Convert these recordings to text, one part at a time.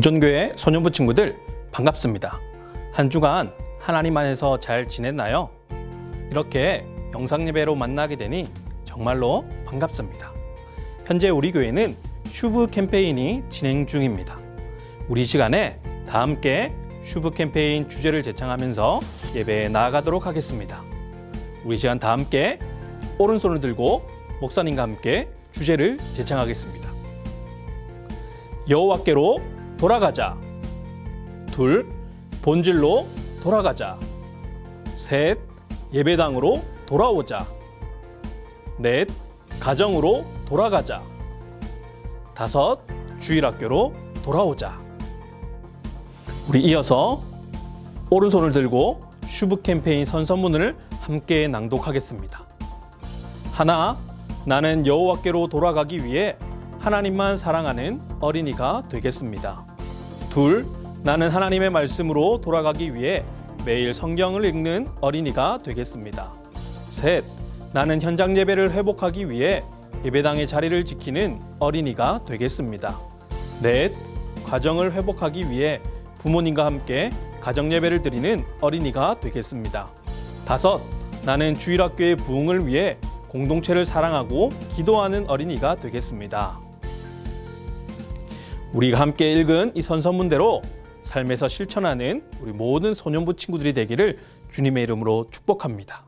부전교회 소년부 친구들 반갑습니다. 한 주간 하나님 안에서 잘 지냈나요? 이렇게 영상 예배로 만나게 되니 정말로 반갑습니다. 현재 우리 교회는 슈브 캠페인이 진행 중입니다. 우리 시간에 다 함께 슈브 캠페인 주제를 제창하면서 예배에 나아가도록 하겠습니다. 우리 시간 다 함께 오른손을 들고 목사님과 함께 주제를 제창하겠습니다. 여호와께로 돌아가자. 둘, 본질로 돌아가자. 셋, 예배당으로 돌아오자. 넷, 가정으로 돌아가자. 다섯, 주일학교로 돌아오자. 우리 이어서 오른손을 들고 슈브 캠페인 선서문을 함께 낭독하겠습니다. 하나, 나는 여호와께로 돌아가기 위해 하나님만 사랑하는 어린이가 되겠습니다. 둘, 나는 하나님의 말씀으로 돌아가기 위해 매일 성경을 읽는 어린이가 되겠습니다. 셋, 나는 현장 예배를 회복하기 위해 예배당의 자리를 지키는 어린이가 되겠습니다. 넷, 가정을 회복하기 위해 부모님과 함께 가정 예배를 드리는 어린이가 되겠습니다. 다섯, 나는 주일학교의 부흥을 위해 공동체를 사랑하고 기도하는 어린이가 되겠습니다. 우리가 함께 읽은 이 선서문대로 삶에서 실천하는 우리 모든 소년부 친구들이 되기를 주님의 이름으로 축복합니다.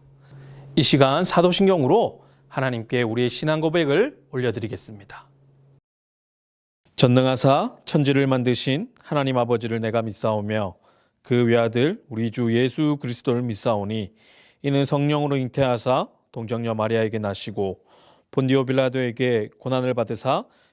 이 시간 사도신경으로 하나님께 우리의 신앙 고백을 올려드리겠습니다. 전능하사 천지를 만드신 하나님 아버지를 내가 믿사오며 그 외아들 우리 주 예수 그리스도를 믿사오니 이는 성령으로 잉태하사 동정녀 마리아에게 나시고 본디오 빌라도에게 고난을 받으사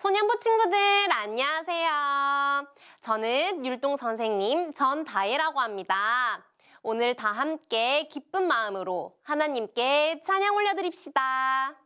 소년부 친구들 안녕하세요. 저는 율동 선생님 전다혜라고 합니다. 오늘 다 함께 기쁜 마음으로 하나님께 찬양 올려드립시다.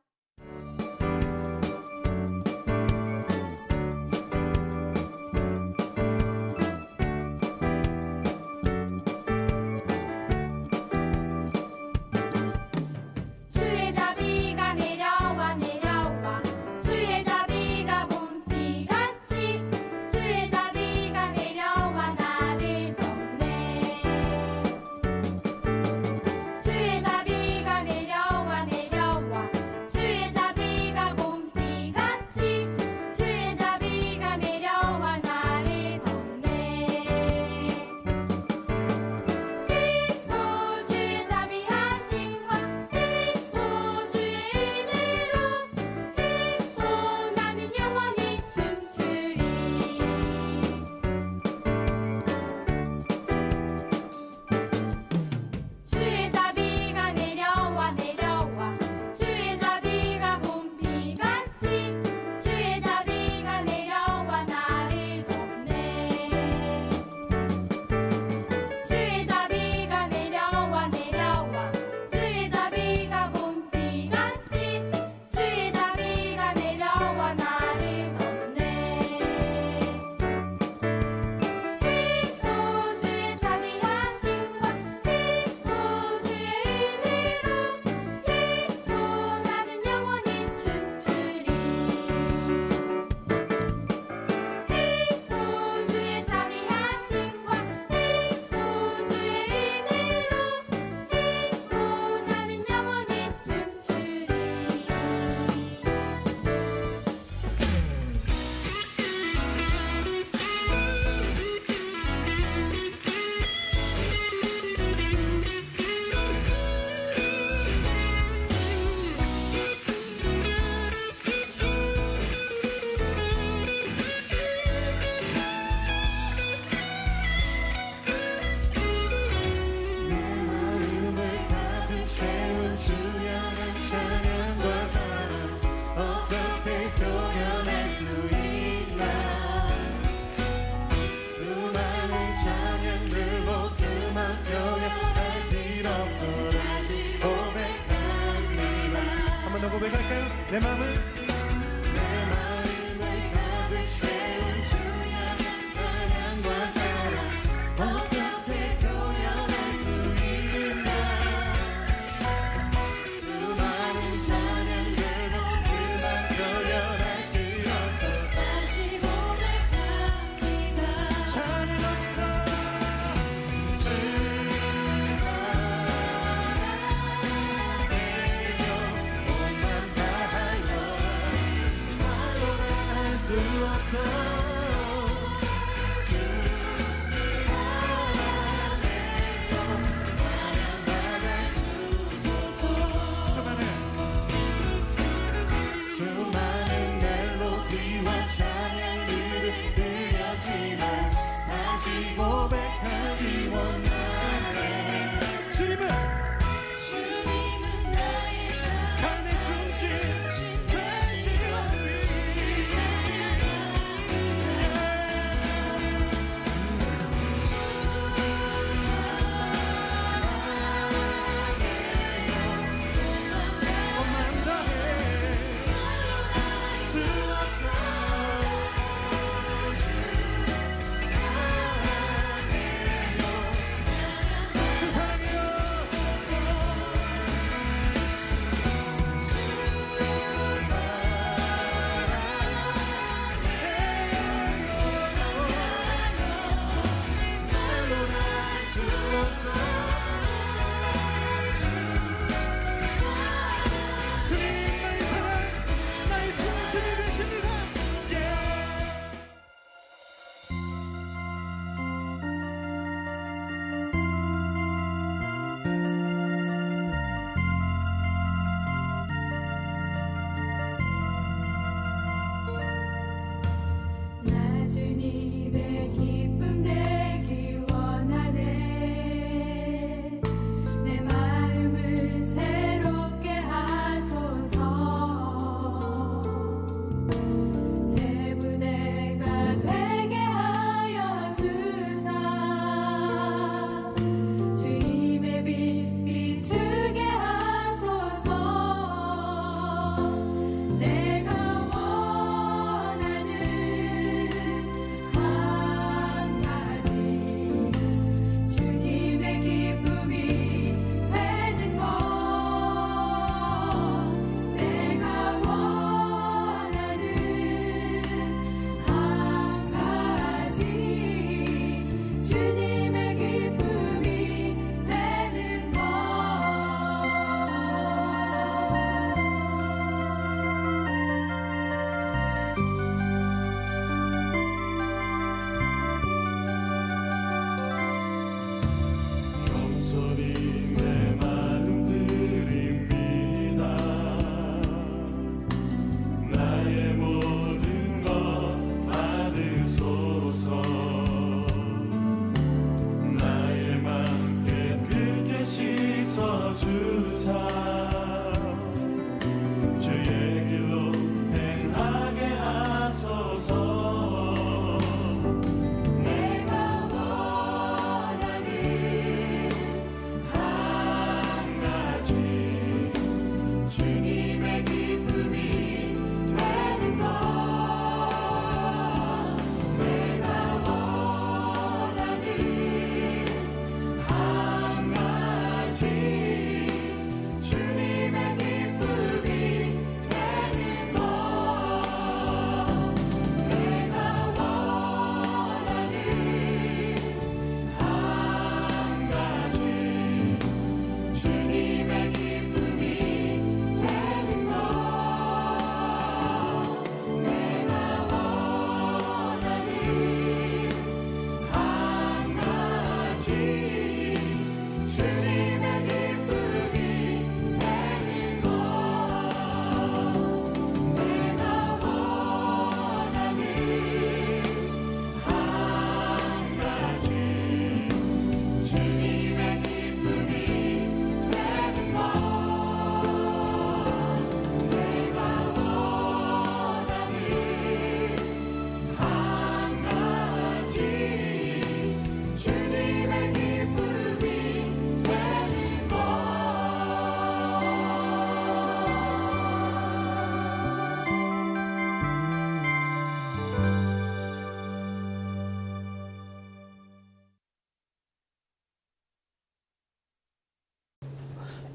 내맘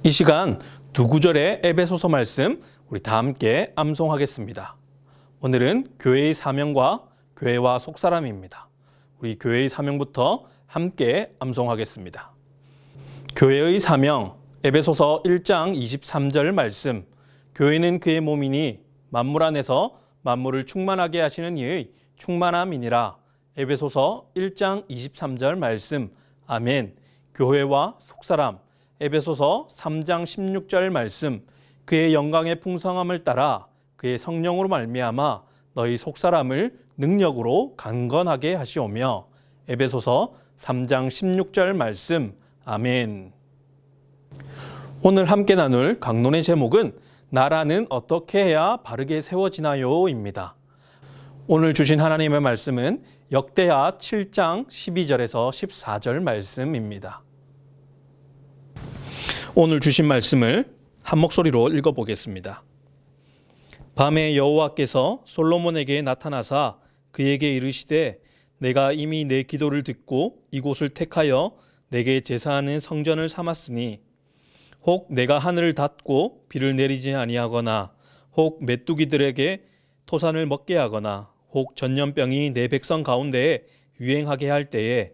이 시간 두 구절의 에베소서 말씀 우리 다 함께 암송하겠습니다. 오늘은 교회의 사명과 교회와 속사람입니다. 우리 교회의 사명부터 함께 암송하겠습니다. 교회의 사명 에베소서 1장 23절 말씀 교회는 그의 몸이니 만물 안에서 만물을 충만하게 하시는 이의 충만함이니라 에베소서 1장 23절 말씀 아멘 교회와 속사람 에베소서 3장 16절 말씀 그의 영광의 풍성함을 따라 그의 성령으로 말미암아 너희 속사람을 능력으로 강건하게 하시오며 에베소서 3장 16절 말씀 아멘 오늘 함께 나눌 강론의 제목은 나라는 어떻게 해야 바르게 세워지나요?입니다. 오늘 주신 하나님의 말씀은 역대하 7장 12절에서 14절 말씀입니다. 오늘 주신 말씀을 한 목소리로 읽어보겠습니다. 밤에 여호와께서 솔로몬에게 나타나사 그에게 이르시되 내가 이미 내 기도를 듣고 이곳을 택하여 내게 제사하는 성전을 삼았으니 혹 내가 하늘을 닫고 비를 내리지 아니하거나 혹 메뚜기들에게 토산을 먹게 하거나 혹 전염병이 내 백성 가운데에 유행하게 할 때에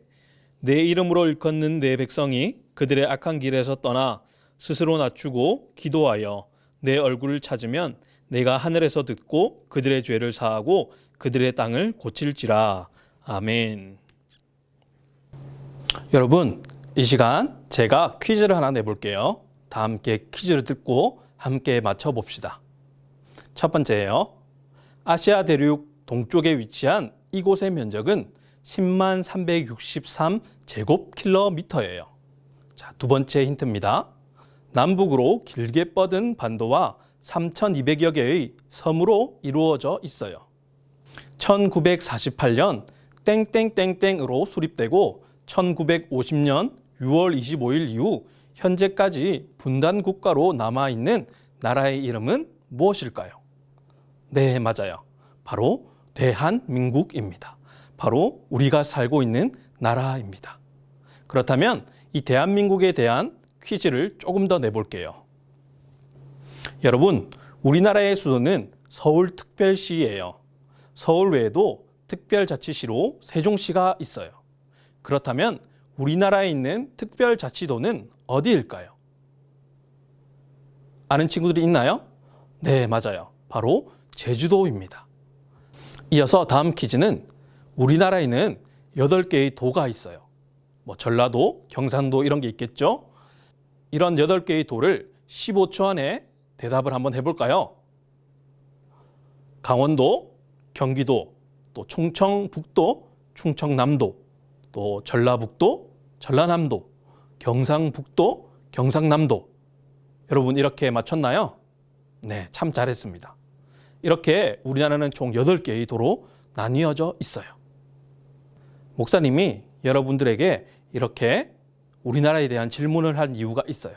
내 이름으로 일컫는 내 백성이 그들의 악한 길에서 떠나 스스로 낮추고 기도하여 내 얼굴을 찾으면 내가 하늘에서 듣고 그들의 죄를 사하고 그들의 땅을 고칠지라. 아멘. 여러분, 이 시간 제가 퀴즈를 하나 내볼게요. 다 함께 퀴즈를 듣고 함께 맞춰봅시다. 첫 번째예요. 아시아 대륙 동쪽에 위치한 이곳의 면적은 10만 363 제곱킬로미터예요. 자, 두 번째 힌트입니다. 남북으로 길게 뻗은 반도와 3,200여 개의 섬으로 이루어져 있어요. 1948년 땡땡땡땡으로 수립되고 1950년 6월 25일 이후 현재까지 분단 국가로 남아 있는 나라의 이름은 무엇일까요? 네, 맞아요. 바로 대한민국입니다. 바로 우리가 살고 있는 나라입니다. 그렇다면 이 대한민국에 대한 퀴즈를 조금 더 내볼게요. 여러분, 우리나라의 수도는 서울특별시예요. 서울 외에도 특별자치시로 세종시가 있어요. 그렇다면 우리나라에 있는 특별자치도는 어디일까요? 아는 친구들이 있나요? 네, 맞아요. 바로 제주도입니다. 이어서 다음 퀴즈는 우리나라에는 8개의 도가 있어요. 뭐 전라도, 경상도 이런 게 있겠죠? 이런 8개의 도를 15초 안에 대답을 한번 해볼까요? 강원도, 경기도, 또 충청북도, 충청남도, 또 전라북도, 전라남도, 경상북도, 경상남도. 여러분 이렇게 맞췄나요? 네, 참 잘했습니다. 이렇게 우리나라는 총 8개의 도로 나뉘어져 있어요. 목사님이 여러분들에게 이렇게 우리나라에 대한 질문을 한 이유가 있어요.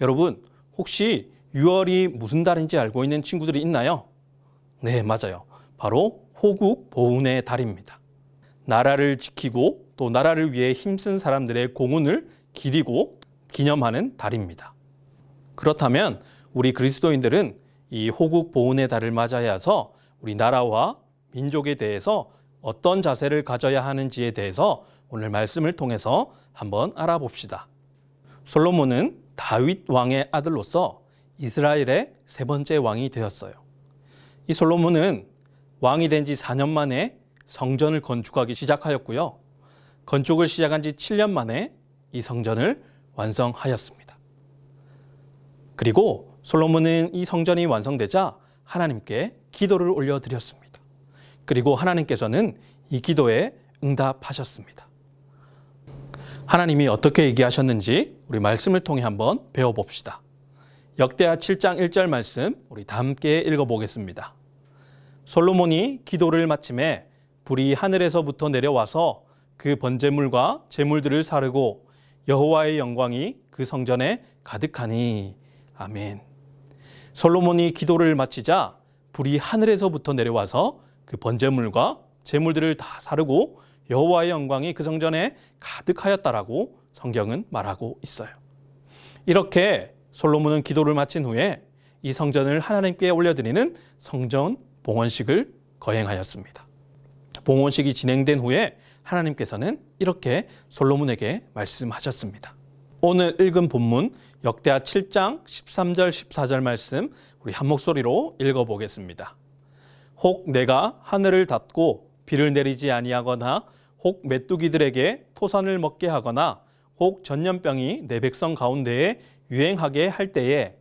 여러분, 혹시 6월이 무슨 달인지 알고 있는 친구들이 있나요? 네, 맞아요. 바로 호국 보훈의 달입니다. 나라를 지키고 또 나라를 위해 힘쓴 사람들의 공훈을 기리고 기념하는 달입니다. 그렇다면 우리 그리스도인들은 이 호국 보훈의 달을 맞아야 해서 우리 나라와 민족에 대해서 어떤 자세를 가져야 하는지에 대해서 오늘 말씀을 통해서 한번 알아봅시다. 솔로몬은 다윗 왕의 아들로서 이스라엘의 세 번째 왕이 되었어요. 이 솔로몬은 왕이 된 지 4년 만에 성전을 건축하기 시작하였고요. 건축을 시작한 지 7년 만에 이 성전을 완성하였습니다. 그리고 솔로몬은 이 성전이 완성되자 하나님께 기도를 올려드렸습니다. 그리고 하나님께서는 이 기도에 응답하셨습니다. 하나님이 어떻게 얘기하셨는지 우리 말씀을 통해 한번 배워봅시다. 역대하 7장 1절 말씀 우리 다 함께 읽어보겠습니다. 솔로몬이 기도를 마침에 불이 하늘에서부터 내려와서 그 번제물과 제물들을 사르고 여호와의 영광이 그 성전에 가득하니 아멘. 솔로몬이 기도를 마치자 불이 하늘에서부터 내려와서 그 번제물과 제물들을 다 사르고 여호와의 영광이 그 성전에 가득하였다라고 성경은 말하고 있어요. 이렇게 솔로몬은 기도를 마친 후에 이 성전을 하나님께 올려드리는 성전 봉헌식을 거행하였습니다. 봉헌식이 진행된 후에 하나님께서는 이렇게 솔로몬에게 말씀하셨습니다. 오늘 읽은 본문 역대하 7장 13절 14절 말씀 우리 한 목소리로 읽어 보겠습니다. 혹 내가 하늘을 닫고 비를 내리지 아니하거나 혹 메뚜기들에게 토산을 먹게 하거나 혹 전염병이 내 백성 가운데에 유행하게 할 때에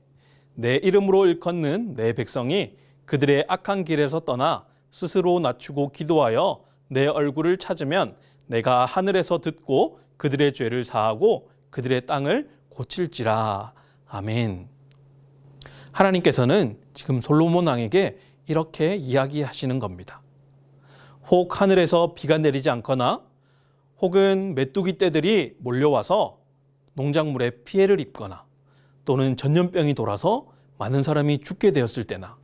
내 이름으로 일컫는 내 백성이 그들의 악한 길에서 떠나 스스로 낮추고 기도하여 내 얼굴을 찾으면 내가 하늘에서 듣고 그들의 죄를 사하고 그들의 땅을 고칠지라. 아멘. 하나님께서는 지금 솔로몬 왕에게 이렇게 이야기하시는 겁니다. 혹 하늘에서 비가 내리지 않거나 혹은 메뚜기 떼들이 몰려와서 농작물에 피해를 입거나 또는 전염병이 돌아서 많은 사람이 죽게 되었을 때나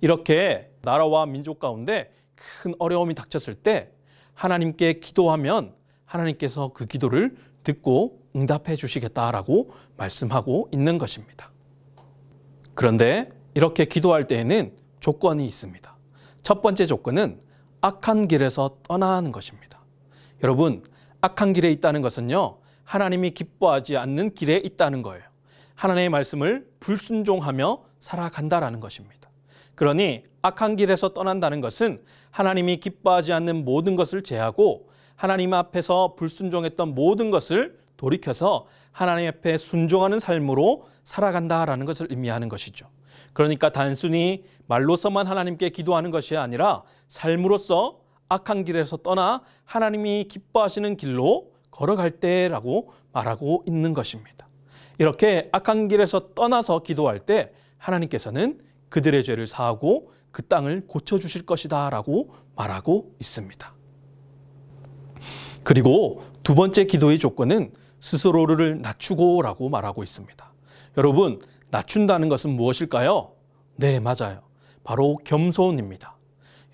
이렇게 나라와 민족 가운데 큰 어려움이 닥쳤을 때 하나님께 기도하면 하나님께서 그 기도를 듣고 응답해 주시겠다라고 말씀하고 있는 것입니다. 그런데 이렇게 기도할 때에는 조건이 있습니다. 첫 번째 조건은 악한 길에서 떠나는 것입니다. 여러분, 악한 길에 있다는 것은요, 하나님이 기뻐하지 않는 길에 있다는 거예요. 하나님의 말씀을 불순종하며 살아간다라는 것입니다. 그러니 악한 길에서 떠난다는 것은 하나님이 기뻐하지 않는 모든 것을 제하고 하나님 앞에서 불순종했던 모든 것을 돌이켜서 하나님 앞에 순종하는 삶으로 살아간다라는 것을 의미하는 것이죠. 그러니까 단순히 말로서만 하나님께 기도하는 것이 아니라 삶으로서 악한 길에서 떠나 하나님이 기뻐하시는 길로 걸어갈 때라고 말하고 있는 것입니다. 이렇게 악한 길에서 떠나서 기도할 때 하나님께서는 그들의 죄를 사하고 그 땅을 고쳐 주실 것이다 라고 말하고 있습니다. 그리고 두 번째 기도의 조건은 스스로를 낮추고 라고 말하고 있습니다. 여러분, 낮춘다는 것은 무엇일까요? 네, 맞아요. 바로 겸손입니다.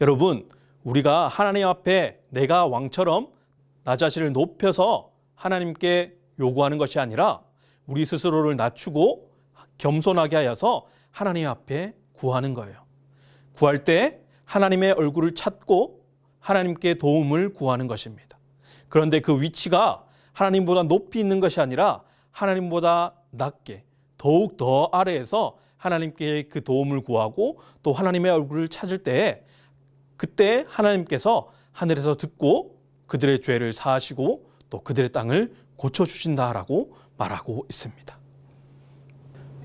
여러분, 우리가 하나님 앞에 내가 왕처럼 나 자신을 높여서 하나님께 요구하는 것이 아니라 우리 스스로를 낮추고 겸손하게 하여서 하나님 앞에 구하는 거예요. 구할 때 하나님의 얼굴을 찾고 하나님께 도움을 구하는 것입니다. 그런데 그 위치가 하나님보다 높이 있는 것이 아니라 하나님보다 낮게 더욱 더 아래에서 하나님께 그 도움을 구하고 또 하나님의 얼굴을 찾을 때 그때 하나님께서 하늘에서 듣고 그들의 죄를 사하시고 또 그들의 땅을 고쳐 주신다라고 말하고 있습니다.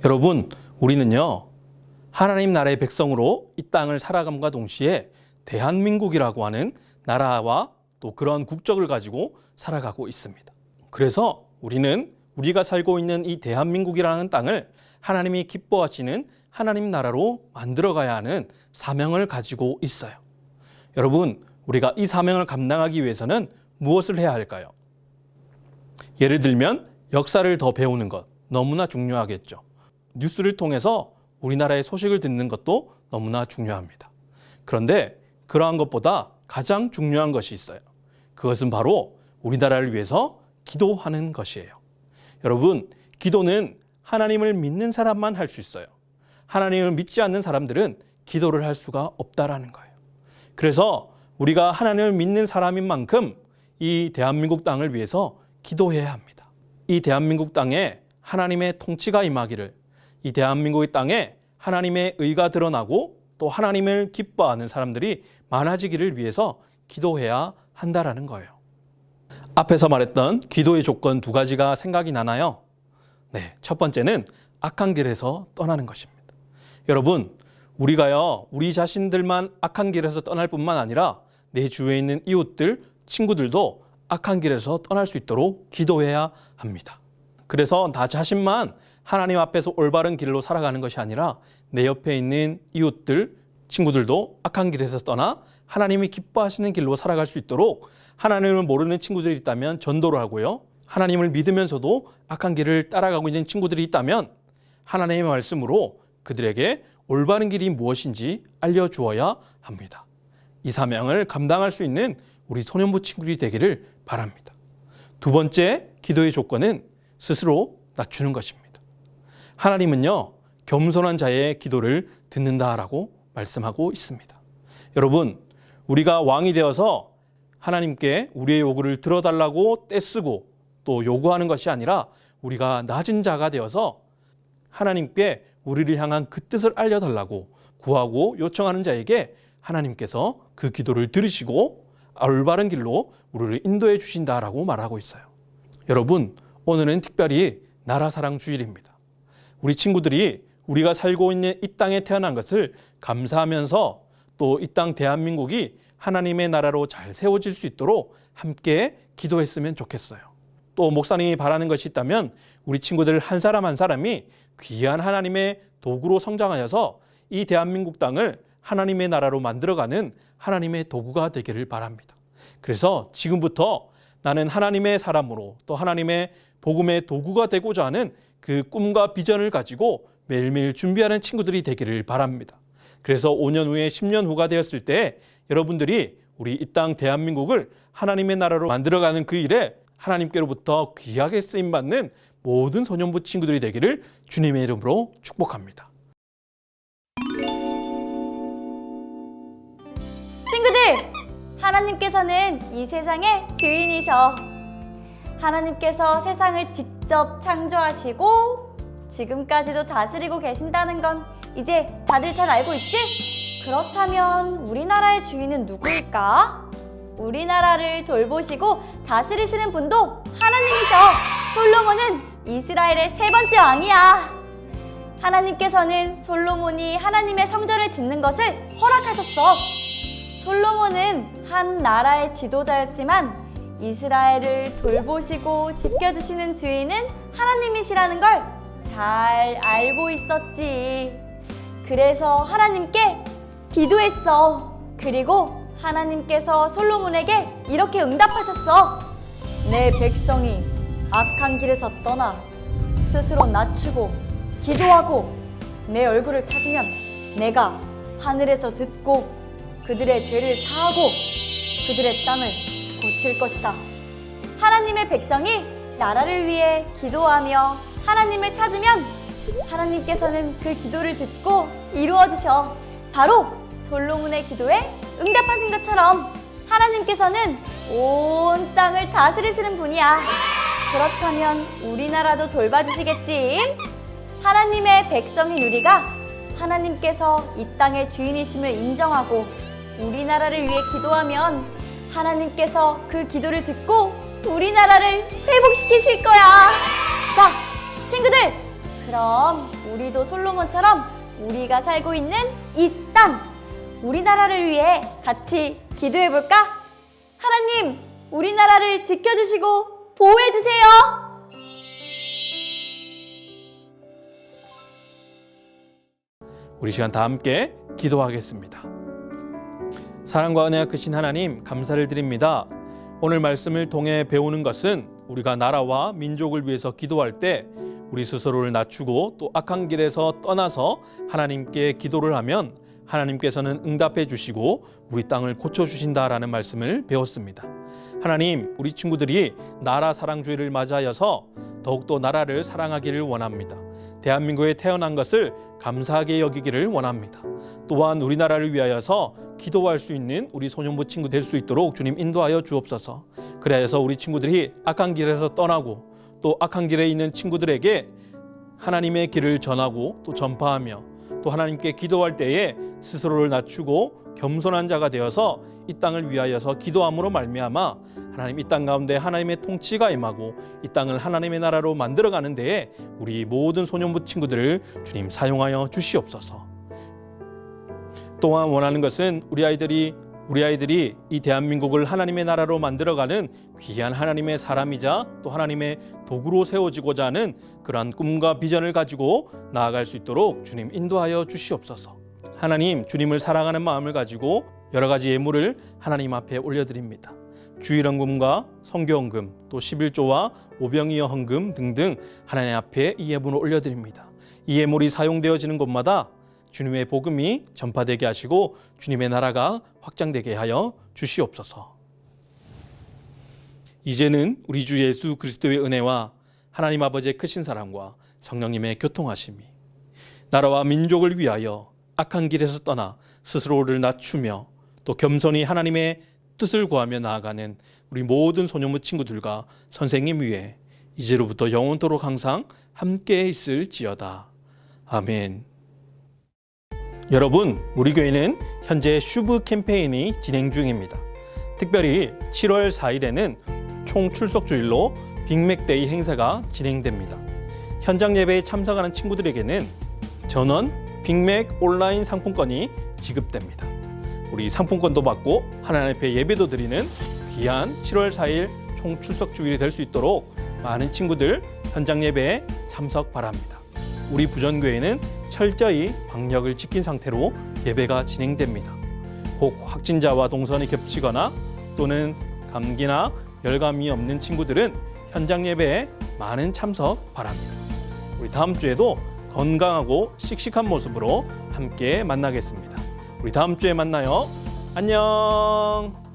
여러분, 우리는요. 하나님 나라의 백성으로 이 땅을 살아감과 동시에 대한민국이라고 하는 나라와 또 그런 국적을 가지고 살아가고 있습니다. 그래서 우리는 우리가 살고 있는 이 대한민국이라는 땅을 하나님이 기뻐하시는 하나님 나라로 만들어 가야 하는 사명을 가지고 있어요. 여러분, 우리가 이 사명을 감당하기 위해서는 무엇을 해야 할까요? 예를 들면 역사를 더 배우는 것 너무나 중요하겠죠. 뉴스를 통해서 우리나라의 소식을 듣는 것도 너무나 중요합니다. 그런데 그러한 것보다 가장 중요한 것이 있어요. 그것은 바로 우리나라를 위해서 기도하는 것이에요. 여러분, 기도는 하나님을 믿는 사람만 할 수 있어요. 하나님을 믿지 않는 사람들은 기도를 할 수가 없다라는 거예요. 그래서 우리가 하나님을 믿는 사람인 만큼 이 대한민국 땅을 위해서 기도해야 합니다. 이 대한민국 땅에 하나님의 통치가 임하기를 이 대한민국의 땅에 하나님의 의가 드러나고 또 하나님을 기뻐하는 사람들이 많아지기를 위해서 기도해야 한다라는 거예요. 앞에서 말했던 기도의 조건 두 가지가 생각이 나나요? 네, 첫 번째는 악한 길에서 떠나는 것입니다. 여러분, 우리가요, 우리 자신들만 악한 길에서 떠날 뿐만 아니라 내 주위에 있는 이웃들, 친구들도 악한 길에서 떠날 수 있도록 기도해야 합니다. 그래서 나 자신만 하나님 앞에서 올바른 길로 살아가는 것이 아니라 내 옆에 있는 이웃들, 친구들도 악한 길에서 떠나 하나님이 기뻐하시는 길로 살아갈 수 있도록 하나님을 모르는 친구들이 있다면 전도를 하고요. 하나님을 믿으면서도 악한 길을 따라가고 있는 친구들이 있다면 하나님의 말씀으로 그들에게 올바른 길이 무엇인지 알려주어야 합니다. 이 사명을 감당할 수 있는 우리 소년부 친구들이 되기를 바랍니다. 두 번째 기도의 조건은 스스로 낮추는 것입니다. 하나님은요, 겸손한 자의 기도를 듣는다라고 말씀하고 있습니다. 여러분, 우리가 왕이 되어서 하나님께 우리의 요구를 들어달라고 떼쓰고 또 요구하는 것이 아니라 우리가 낮은 자가 되어서 하나님께 우리를 향한 그 뜻을 알려달라고 구하고 요청하는 자에게 하나님께서 그 기도를 들으시고 올바른 길로 우리를 인도해 주신다라고 말하고 있어요. 여러분, 오늘은 특별히 나라 사랑 주일입니다. 우리 친구들이 우리가 살고 있는 이 땅에 태어난 것을 감사하면서 또 이 땅 대한민국이 하나님의 나라로 잘 세워질 수 있도록 함께 기도했으면 좋겠어요. 또 목사님이 바라는 것이 있다면 우리 친구들 한 사람 한 사람이 귀한 하나님의 도구로 성장하여서 이 대한민국 땅을 하나님의 나라로 만들어가는 하나님의 도구가 되기를 바랍니다. 그래서 지금부터 나는 하나님의 사람으로 또 하나님의 복음의 도구가 되고자 하는 그 꿈과 비전을 가지고 매일매일 준비하는 친구들이 되기를 바랍니다. 그래서 5년 후에 10년 후가 되었을 때 여러분들이 우리 이 땅 대한민국을 하나님의 나라로 만들어가는 그 일에 하나님께로부터 귀하게 쓰임 받는 모든 소년부 친구들이 되기를 주님의 이름으로 축복합니다. 친구들, 하나님께서는 이 세상의 주인이셔. 하나님께서 세상을 직접 창조하시고 지금까지도 다스리고 계신다는 건 이제 다들 잘 알고 있지? 그렇다면 우리나라의 주인은 누구일까? 우리나라를 돌보시고 다스리시는 분도 하나님이셔. 솔로몬은 이스라엘의 세 번째 왕이야. 하나님께서는 솔로몬이 하나님의 성전을 짓는 것을 허락하셨어. 솔로몬은 한 나라의 지도자였지만 이스라엘을 돌보시고 지켜주시는 주인은 하나님이시라는 걸 잘 알고 있었지. 그래서 하나님께 기도했어. 그리고 하나님께서 솔로몬에게 이렇게 응답하셨어. 내 백성이 악한 길에서 떠나 스스로 낮추고 기도하고 내 얼굴을 찾으면 내가 하늘에서 듣고 그들의 죄를 사하고 그들의 땅을 고칠 것이다. 하나님의 백성이 나라를 위해 기도하며 하나님을 찾으면 하나님께서는 그 기도를 듣고 이루어 주셔. 바로 솔로몬의 기도에 응답하신 것처럼 하나님께서는 온 땅을 다스리시는 분이야. 그렇다면 우리나라도 돌봐주시겠지? 하나님의 백성인 우리가 하나님께서 이 땅의 주인이심을 인정하고 우리나라를 위해 기도하면 하나님께서 그 기도를 듣고 우리나라를 회복시키실 거야. 자, 친구들, 그럼 우리도 솔로몬처럼 우리가 살고 있는 이 땅, 우리나라를 위해 같이 기도해 볼까? 하나님, 우리나라를 지켜주시고 보호해주세요. 우리 시간 다 함께 기도하겠습니다. 사랑과 은혜가 크신 하나님 감사를 드립니다. 오늘 말씀을 통해 배우는 것은 우리가 나라와 민족을 위해서 기도할 때 우리 스스로를 낮추고 또 악한 길에서 떠나서 하나님께 기도를 하면 하나님께서는 응답해 주시고 우리 땅을 고쳐 주신다라는 말씀을 배웠습니다. 하나님, 우리 친구들이 나라 사랑주의를 맞이하여서 더욱더 나라를 사랑하기를 원합니다. 대한민국에 태어난 것을 감사하게 여기기를 원합니다. 또한 우리나라를 위하여서 기도할 수 있는 우리 소년부 친구 될 수 있도록 주님 인도하여 주옵소서. 그래서 우리 친구들이 악한 길에서 떠나고 또 악한 길에 있는 친구들에게 하나님의 길을 전하고 또 전파하며 또 하나님께 기도할 때에 스스로를 낮추고 겸손한 자가 되어서 이 땅을 위하여서 기도함으로 말미암아 하나님 이 땅 가운데 하나님의 통치가 임하고 이 땅을 하나님의 나라로 만들어 가는 데에 우리 모든 소년부 친구들을 주님 사용하여 주시옵소서. 또한 원하는 것은 우리 아이들이 우리 아이들이 이 대한민국을 하나님의 나라로 만들어가는 귀한 하나님의 사람이자 또 하나님의 도구로 세워지고자 하는 그러한 꿈과 비전을 가지고 나아갈 수 있도록 주님 인도하여 주시옵소서. 하나님 주님을 사랑하는 마음을 가지고 여러 가지 예물을 하나님 앞에 올려드립니다. 주일헌금과 성교헌금 또 11조와 오병이어 헌금 등등 하나님 앞에 이 예물을 올려드립니다. 이 예물이 사용되어지는 곳마다 주님의 복음이 전파되게 하시고 주님의 나라가 확장되게 하여 주시옵소서. 이제는 우리 주 예수 그리스도의 은혜와 하나님 아버지의 크신 사랑과 성령님의 교통하심이 나라와 민족을 위하여 악한 길에서 떠나 스스로를 낮추며 또 겸손히 하나님의 뜻을 구하며 나아가는 우리 모든 소녀무 친구들과 선생님 위에 이제로부터 영원토록 항상 함께 있을지어다. 아멘. 여러분, 우리 교회는 현재 슈브 캠페인이 진행 중입니다. 특별히 7월 4일에는 총 출석 주일로 빅맥데이 행사가 진행됩니다. 현장 예배에 참석하는 친구들에게는 전원 빅맥 온라인 상품권이 지급됩니다. 우리 상품권도 받고 하나님 앞에 예배도 드리는 귀한 7월 4일 총 출석 주일이 될 수 있도록 많은 친구들 현장 예배에 참석 바랍니다. 우리 부전교회는 철저히 방역을 지킨 상태로 예배가 진행됩니다. 혹 확진자와 동선이 겹치거나 또는 감기나 열감이 없는 친구들은 현장 예배에 많은 참석 바랍니다. 우리 다음 주에도 건강하고 씩씩한 모습으로 함께 만나겠습니다. 우리 다음 주에 만나요. 안녕.